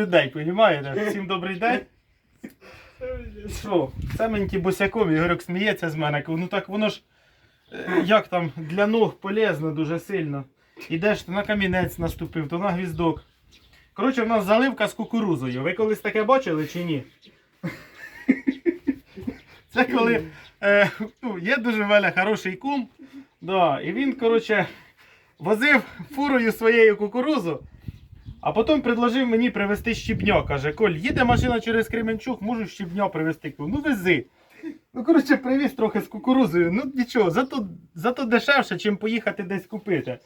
людей, понімаєте? Всім добрий день. Що, це мені ті босяком, Ігорьок сміється з мене. Ну так воно ж е, як там для ног полезно дуже сильно. Ідеш, то на камінець наступив, то на гвіздок. Коротше, в нас заливка з кукурузою. Ви колись таке бачили чи ні? Це коли е, ну, є дуже в мене хороший кум. Да, і він, коротше, возив фурою своєю кукурузу, а потім предложив мені привезти щебня. Каже, Коль, їде машина через Кременчук, можу щебня привезти. Ну вези. Ну, коротше, привіз трохи з кукурузою. Ну нічого, зато, зато дешевше, чим поїхати десь купити.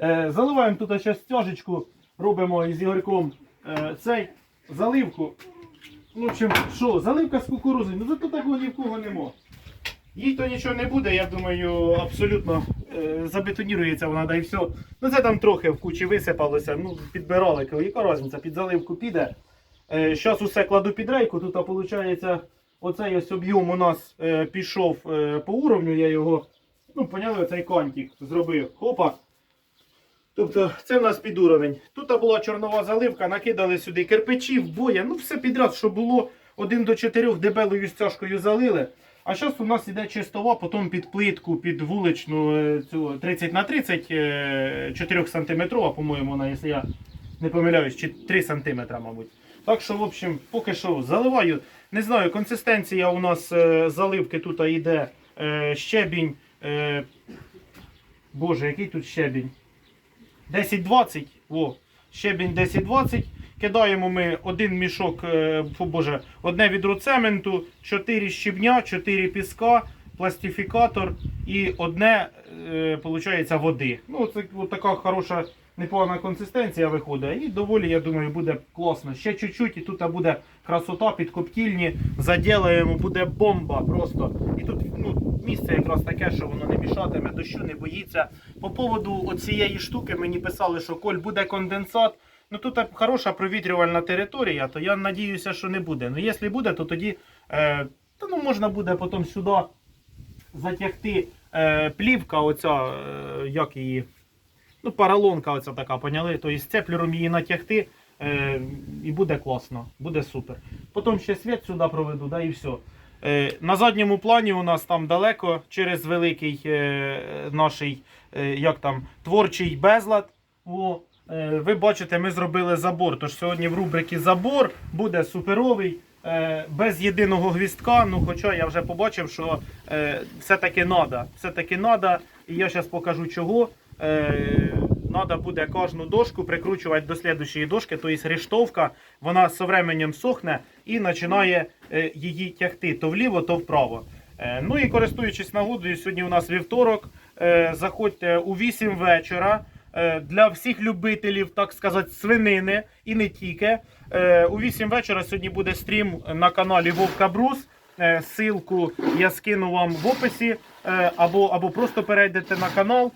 Е, заливаємо тут ще стяжечку, робимо із Ігорьком е, цей заливку. Ну, в общем, що, заливка з кукурузою, ну зато такого ні в кого нема. Їй то нічого не буде, я думаю, абсолютно забетонірується вона, да і все. Ну це там трохи в кучі висипалося, ну підбирали, яка різниця, під заливку піде. Зараз усе кладу під рейку, тут виходить, оцей ось об'єм у нас е, пішов е, по уровню, я його, ну поняли, оцей кантик зробив. Хопа. Тобто це в нас під уровень. Тут була чорнова заливка, накидали сюди кирпичів, боя, ну все підряд, що було 1 до 4 дебелою стяжкою залили. А зараз у нас іде чистова, потім під плитку, під вуличну е, цю 30 на 30, е, 4 сантиметрова, по-моєму, вона, якщо я не помиляюсь, чи 3 сантиметра, мабуть. Так що, в общем, поки що заливаю. Не знаю, консистенція у нас е, заливки тут йде е, щебінь. Боже, який тут щебінь? 10-20. О, щебінь 10-20. Кидаємо ми один мішок, е, фу, боже, одне відро цементу, 4 щебня, 4 піска, пластифікатор і одне, е, виходить, води. Ну, це от така хороша, непогана консистенція виходить. І доволі, я думаю, буде класно. Ще чуть-чуть, і тут буде красота під коптільні. Заділаємо, буде бомба просто. І тут ну, місце якраз таке, що воно не мішатиме, дощу не боїться. По поводу оцієї штуки мені писали, що коль буде конденсат. Ну тут хороша провітрювальна територія, то я надіюся, що не буде. Ну якщо буде, то тоді е, то, ну, можна буде потім сюди затягти е, плівка, оця, е, як її, ну, паралонка оця така, поняли? Тобто степлером її натягти е, і буде класно, буде супер. Потім ще світ сюди проведу, да, і все. Е, на задньому плані у нас там далеко через великий е, наш е, як там, творчий безлад. О, ви бачите, ми зробили забор. Тож сьогодні в рубриці забор буде суперовий. е, Без єдиного гвіздка, ну хоча я вже побачив, що е, все-таки треба. Все-таки треба, і я зараз покажу чого. Е, Надо буде кожну дошку прикручувати до слідущої дошки, тобто рештовка, вона з временем сохне і починає е, її тягти то вліво, то вправо. Е, ну і користуючись нагодою, сьогодні у нас вівторок. Е, заходьте у 8 вечора. Е, Для всіх любителів, так сказати, свинини і не тільки. Е, У 8 вечора сьогодні буде стрім на каналі Вовка Брус. Е, Силку я скину вам в описі, або, або просто перейдете на канал.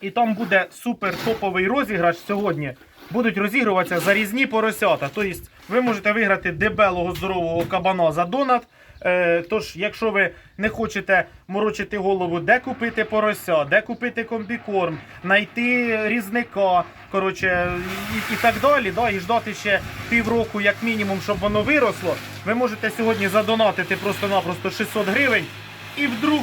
І там буде супер топовий розіграш сьогодні. Будуть розігруватися зарізні поросята. Тобто ви можете виграти дебелого здорового кабана за донат. Е, тож, якщо ви не хочете морочити голову, де купити порося, де купити комбікорм, знайти різника, коротше, і, і так далі, да, і ждати ще півроку, як мінімум, щоб воно виросло, ви можете сьогодні задонатити просто-напросто 600 гривень. І вдруг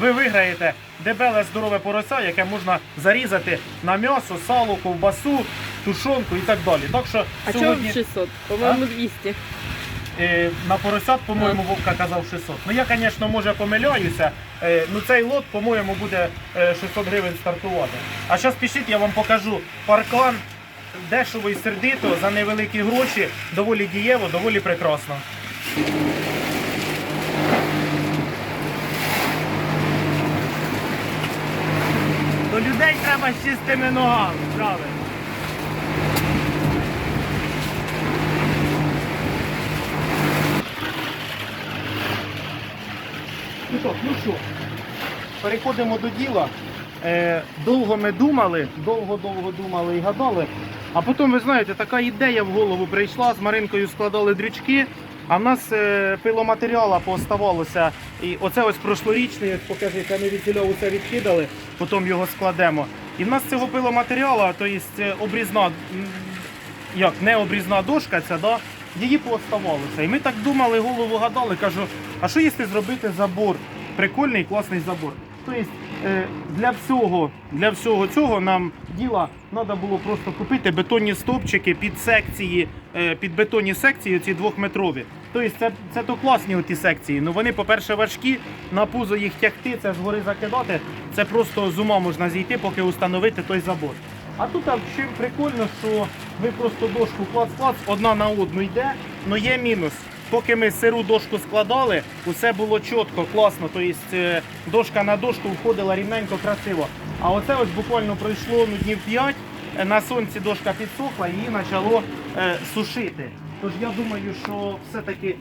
ви виграєте дебеле здорове порося, яке можна зарізати на м'ясо, сало, ковбасу, тушонку і так далі. Так що А чого сьогодні 600? По-моєму, 200. Е, на поросят, по-моєму, Вовка казав 600. Ну я, звісно, може помиляюся. Е, ну цей лот, по-моєму, буде е, 600 гривень стартувати. А зараз пишіть, я вам покажу паркан. Дешево і сердито за невеликі гроші, доволі дієво, доволі прекрасно. До людей треба з чистими ногами, правильно. Ну що, переходимо до діла. Е, довго ми думали, довго-довго думали і гадали. А потім, ви знаєте, така ідея в голову прийшла, з Маринкою складали дрючки, а в нас е, пиломатеріала пооставалося. І оце ось прошлорічний, як покажете, ми від цільову відкидали, потім його складемо. І в нас цього пиломатеріалу, то є обрізна як не обрізна дошка, ця, да, її пооставалося. І ми так думали, голову гадали, кажу, а що якщо зробити забор? Прикольний, класний забор. Тобто е, для всього, для всього цього нам діла треба було просто купити бетонні стовпчики під секції, е, під бетонні секції, ці двохметрові. Тобто це, це то класні ті секції. Ну вони, по-перше, важкі, на пузо їх тягти, це ж гори закидати. Це просто з ума можна зійти, поки установити той забор. А тут чим прикольно, що ви просто дошку клац-клац, одна на одну йде, але є мінус. Поки ми сиру дошку складали, усе було чітко, класно. Тобто дошка на дошку входила рівненько, красиво. А оце ось буквально пройшло ну, днів 5, е, на сонці дошка підсохла і її почало е, сушити. Тож я думаю, що все-таки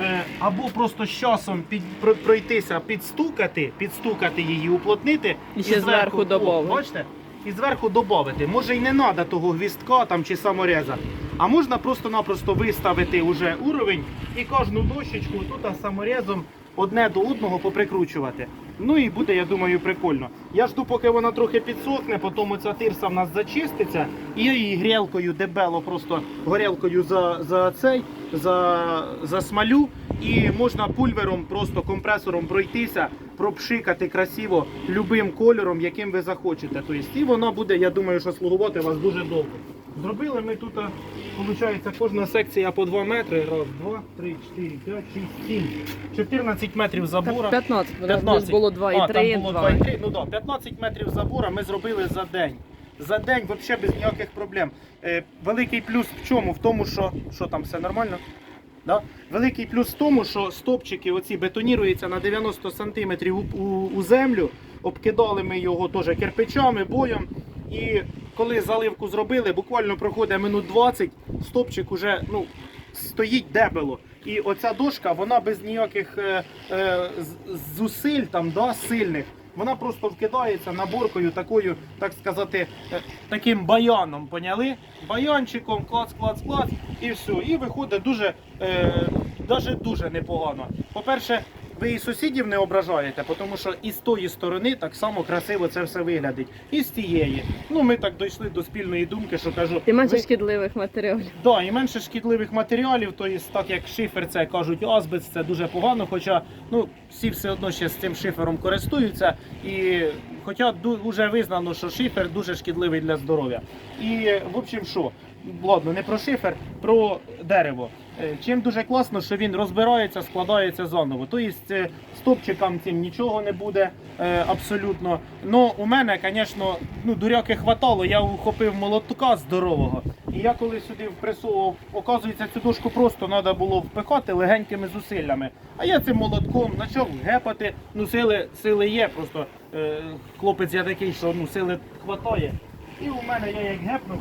е, або просто з часом під, про- пройтися, підстукати, підстукати її, уплотнити І ще зверху о, добавити. Бачите? І зверху додати. Може і не треба того гвістка там чи самореза. А можна просто-напросто виставити уже уровень і кожну дощечку тут саморезом одне до одного поприкручувати. Ну і буде, я думаю, прикольно. Я жду, поки вона трохи підсохне, потім оця тирса в нас зачиститься, і я її грілкою дебело, просто горілкою за, за цей, за, за смалю. І можна пульвером, просто компресором пройтися, пропшикати красиво любим кольором, яким ви захочете. Тобто, і вона буде, я думаю, що слугувати вас дуже довго. Зробили ми тут, виходить, кожна секція по 2 метри. Раз, два, три, чотири, п'ять, шість, сім. 14 метрів забора. 15, у нас десь було 2 і 3, там було 2. 2,3. Ну да, 15 метрів забора ми зробили за день. За день взагалі без ніяких проблем. Е, великий плюс в чому? В тому, що що там все нормально? Да? Великий плюс в тому, що стопчики оці бетоніруються на 90 см у, у, у землю. Обкидали ми його теж кирпичами, боєм. І коли заливку зробили, буквально проходить минут 20, стопчик уже ну, стоїть дебело. І оця дошка, вона без ніяких е, е, зусиль там, да, сильних, вона просто вкидається наборкою такою, так сказати, е, таким баяном, поняли? Баянчиком, клац, клац, клац, і все. І виходить дуже, е, даже дуже непогано. По-перше, ви і сусідів не ображаєте, тому що і з тої сторони так само красиво це все виглядить. І з тієї. Ну, ми так дійшли до спільної думки, що кажу. І менше ви- шкідливих матеріалів. Да, і менше шкідливих матеріалів, то є, так як шифер, це кажуть азбест, це дуже погано. Хоча ну, всі все одно ще з цим шифером користуються. І хоча вже визнано, що шифер дуже шкідливий для здоров'я. І в общем, що? Ладно, не про шифер, про дерево. Е, Чим дуже класно, що він розбирається, складається заново. Тобто е, стопчикам цим нічого не буде е, абсолютно. Ну, у мене, звісно, ну, дуряки хватало, я ухопив молотка здорового. І я коли сюди впресовував, оказується, цю дошку просто треба було впихати легенькими зусиллями. А я цим молотком почав гепати. Ну, сили, сили є, просто хлопець я такий, що ну, сили хватає. І у мене я як гепнув.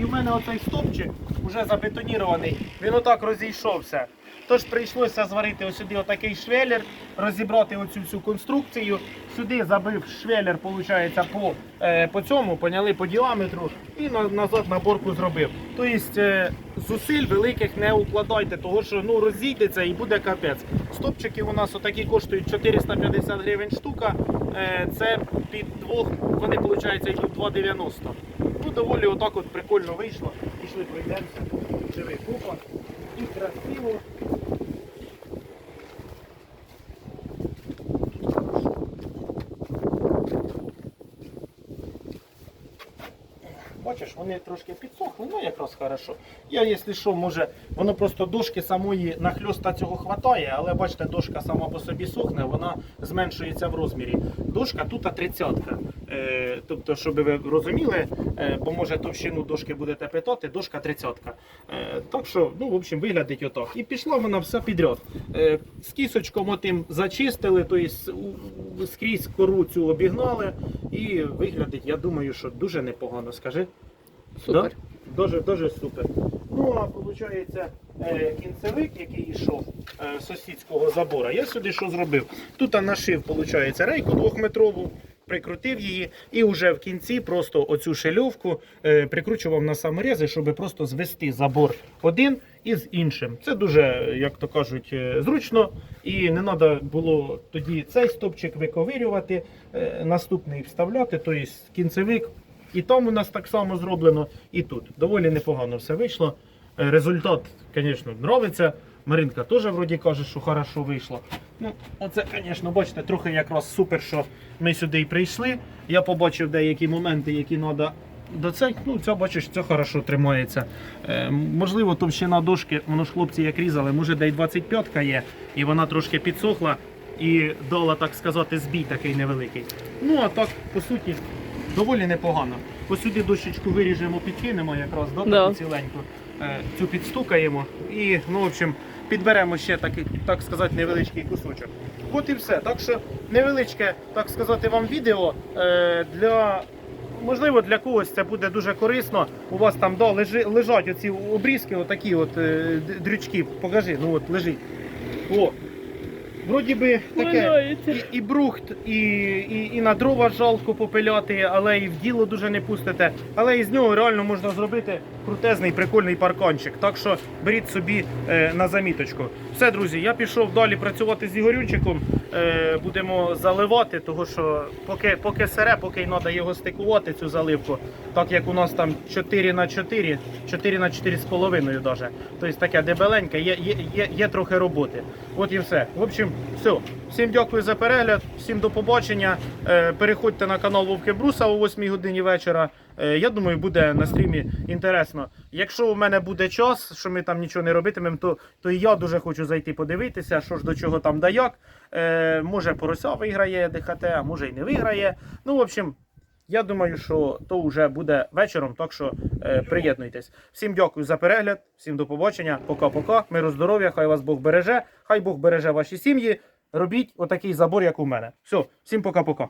І в мене оцей стопчик вже забетонірований, він отак розійшовся. Тож прийшлося зварити сюди отакий швелер, розібрати оцю всю конструкцію. Сюди забив швелер, виходить, по, е, по цьому, поняли по діаметру і на, назад наборку зробив. Тобто е, зусиль великих не укладайте, того що ну, розійдеться і буде капець. Стопчики у нас отакі коштують 450 гривень штука. Е, це під двох, вони виходить йдуть 2,90. Ну, доволі отак от прикольно вийшло. Пішли пройдемося. Диви, купа. І красиво. Бачиш, вони трошки підсохли, ну якраз хорошо. Я, якщо що, може, воно просто дошки самої нахльоста цього хватає, але бачите, дошка сама по собі сохне, вона зменшується в розмірі. Дошка тут 30 е, Тобто, щоб ви розуміли, е, бо може товщину дошки будете питати, дошка 30 е, Так що, ну, в общем, виглядить отак. І пішла вона вся підряд. Е, з кісочком отим зачистили, тобто скрізь кору цю обігнали. І виглядить, я думаю, що дуже непогано. Скажи. Супер. Да? Дуже, дуже супер. Ну, а виходить, е, кінцевик, який йшов е, з сусідського забора, я сюди що зробив? Тут нашив, виходить, рейку двохметрову, прикрутив її і вже в кінці просто оцю шельовку е, прикручував на саморези, щоб просто звести забор один із іншим. Це дуже, як то кажуть, е, зручно. І не треба було тоді цей стопчик виковирювати, е, наступний вставляти, тобто кінцевик І там у нас так само зроблено, і тут. Доволі непогано все вийшло. Результат, звісно, подобається. Маринка теж вроді каже, що хорошо вийшло. Ну, оце, звісно, бачите, трохи якраз супер, що ми сюди і прийшли. Я побачив деякі моменти, які треба до цей. Ну, це бачиш, це хорошо тримається. Е, можливо, товщина дошки, воно ж хлопці як різали, може, де й 25 є, і вона трошки підсохла і дала, так сказати, збій такий невеликий. Ну, а так, по суті, доволі непогано. Ось сюди дощечку виріжемо, підкинемо якраз да, Да. ціленьку. Е, Цю підстукаємо і, ну, в общем, підберемо ще такий, так сказати, невеличкий кусочок. От і все. Так що невеличке, так сказати, вам відео е, для. Можливо, для когось це буде дуже корисно. У вас там да, лежи, лежать оці обрізки, отакі от е, дрючки. Покажи, ну от лежить. О. Вроді би таке і, і брухт, і, і, і на дрова жалко попиляти, але і в діло дуже не пустите. Але із нього реально можна зробити крутезний прикольний парканчик. Так що беріть собі е, на заміточку. Все, друзі, я пішов далі працювати з Ігорюнчиком. Е, будемо заливати, того що поки, поки сере, поки й треба його стикувати, цю заливку. Так як у нас там 4 на 4, 4 на 4 з половиною даже. Тобто таке дебеленьке, є, є, є, є трохи роботи. От і все. В общем, все. Всім дякую за перегляд, всім до побачення. Е, переходьте на канал Вовки Бруса о 8 годині вечора. Е, я думаю, буде на стрімі інтересно. Якщо у мене буде час, що ми там нічого не робитимемо, то, то і я дуже хочу зайти подивитися, що ж до чого там да як. Е, може, Порося виграє ДХТ, а може й не виграє. Ну, в общем, я думаю, що то вже буде вечором, так що е, приєднуйтесь. Всім дякую за перегляд, всім до побачення. Пока-пока. Миру здоров'я, хай вас Бог береже, хай Бог береже ваші сім'ї. Робіть отакий забор, як у мене. Все, всім пока-пока.